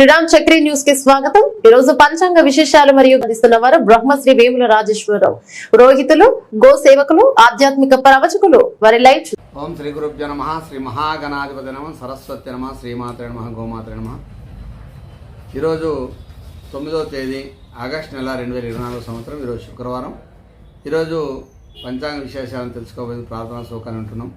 శ్రీరామ్ చక్రి న్యూస్కి స్వాగతం. ఈ రోజు పంచాంగ విశేషాలు మరియు అందిస్తున్న వారు బ్రహ్మశ్రీ వేముల రాజేశ్వరరావు. రోహితులు గో సేవకులు ఆధ్యాత్మిక ప్రవచకులు వారి లైవ్ ఓం శ్రీ గురుభ్య నమ శ్రీ మహాగణాధిపతి నమ సరస్వతి నమ శ్రీమాత్రే నమ గోమాత్రే నమ. ఈరోజు తొమ్మిదవ తేదీ ఆగస్టు నెల రెండు వేల ఇరవై నాలుగు సంవత్సరం ఈరోజు శుక్రవారం. ఈరోజు పంచాంగ విశేషాలను తెలుసుకోబోయే ప్రార్థనా సౌకర్యం ఉంటున్నాం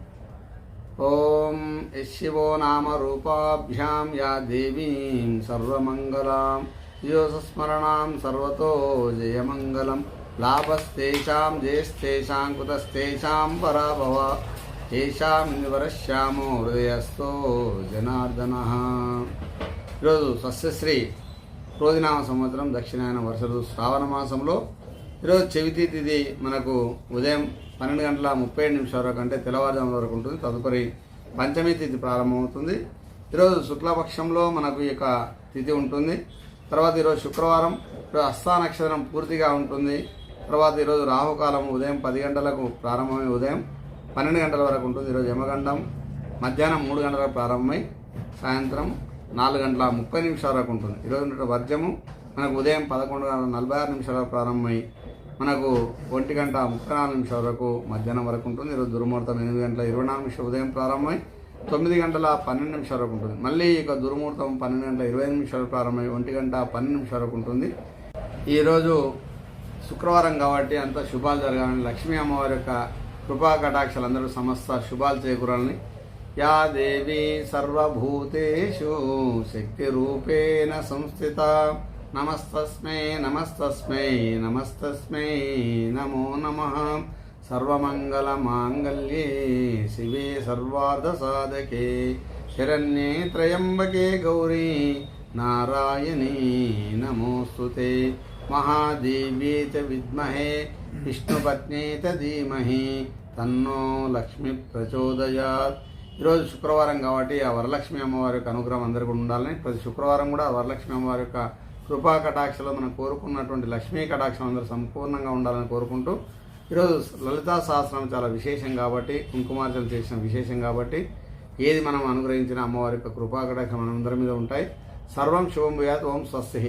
ఓం యశివో నామ రూపాభ్యాం యా దేవీం సర్వమంగళాం. యోసస్మరణాం సర్వతో జయమంగళం. లాభస్తేషాం జయస్తేషాం కుతస్తేషాం పరాభవ. తేషాం నివరశ్యామో హృదయస్థో జనార్దన. ఈరోజు సస్యశ్రీ క్రోధినామ సంవత్సరం దక్షిణాయన వర్ష ఋతు శ్రావణ మాసంలో. ఈరోజు చవితి తిథి మనకు ఉదయం పన్నెండు గంటల ముప్పై ఏడు నిమిషాల వరకు అంటే తెల్లవారుజాము వరకు ఉంటుంది. తదుపరి పంచమి తిథి ప్రారంభమవుతుంది. ఈరోజు శుక్లపక్షంలో మనకు ఈ యొక్క తిథి ఉంటుంది. తర్వాత ఈరోజు శుక్రవారం ఈరోజు నక్షత్రం పూర్తిగా ఉంటుంది. తర్వాత ఈరోజు రాహుకాలం ఉదయం పది గంటలకు ప్రారంభమై ఉదయం పన్నెండు గంటల వరకు ఉంటుంది. ఈరోజు యమగండం మధ్యాహ్నం మూడు గంటలకు ప్రారంభమై సాయంత్రం నాలుగు గంటల ముప్పై నిమిషాల వరకు ఉంటుంది. ఈరోజు వర్జము మనకు ఉదయం పదకొండు గంటల నలభై ఆరు నిమిషాలకు ప్రారంభమై మనకు ఒంటి గంట ముప్పై నాలుగు నిమిషాల వరకు మధ్యాహ్నం వరకు ఉంటుంది. ఈరోజు దుర్ముహూర్తం ఎనిమిది గంటల ఇరవై నాలుగు నిమిషాలు ఉదయం ప్రారంభమై తొమ్మిది గంటల పన్నెండు నిమిషాల వరకు ఉంటుంది. మళ్ళీ ఇక దుర్ముహూర్తం పన్నెండు గంటల ఇరవై ఐదు నిమిషాలు ప్రారంభమై ఒంటి గంట పన్నెండు నిమిషాల వరకు ఉంటుంది. ఈరోజు శుక్రవారం కాబట్టి అంత శుభాలు జరగాలని లక్ష్మీ అమ్మవారి యొక్క కృపా కటాక్షలు అందరూ సమస్త శుభాలు చేకూరాలని యా దేవి సర్వభూతేషు శక్తి రూపేణ సంస్థిత నమస్తస్మై నమస్తస్మై నమస్తస్మై నమో నమ. సర్వమంగళమాంగళ్యే శివే సర్వార్థ సాధకే శరణ్యే త్రయంబకే గౌరీ నారాయణీ నమోస్తుతే. మహాదేవ్యే చ విద్మహే విష్ణుపత్నే చ ధీమహి. తన్నో లక్ష్మి ప్రచోదయాత్. ఈరోజు శుక్రవారం కాబట్టి ఆ వరలక్ష్మి అమ్మవారి యొక్క అనుగ్రహం అందరికీ ఉండాలని ప్రతి శుక్రవారం కూడా వరలక్ష్మి అమ్మవారి యొక్క కృపా కటాక్షలో మనం కోరుకున్నటువంటి లక్ష్మీ కటాక్షం అందరూ సంపూర్ణంగా ఉండాలని కోరుకుంటూ ఈరోజు లలితా సహస్రం చాలా విశేషం కాబట్టి కుంకుమార్చన చేసిన విశేషం కాబట్టి ఏది మనం అనుగ్రహించిన అమ్మవారి యొక్క కృపా కటాక్షం మనందరి మీద ఉంటాయి. సర్వం శుభం వ్యాత్ ఓం స్వస్తి.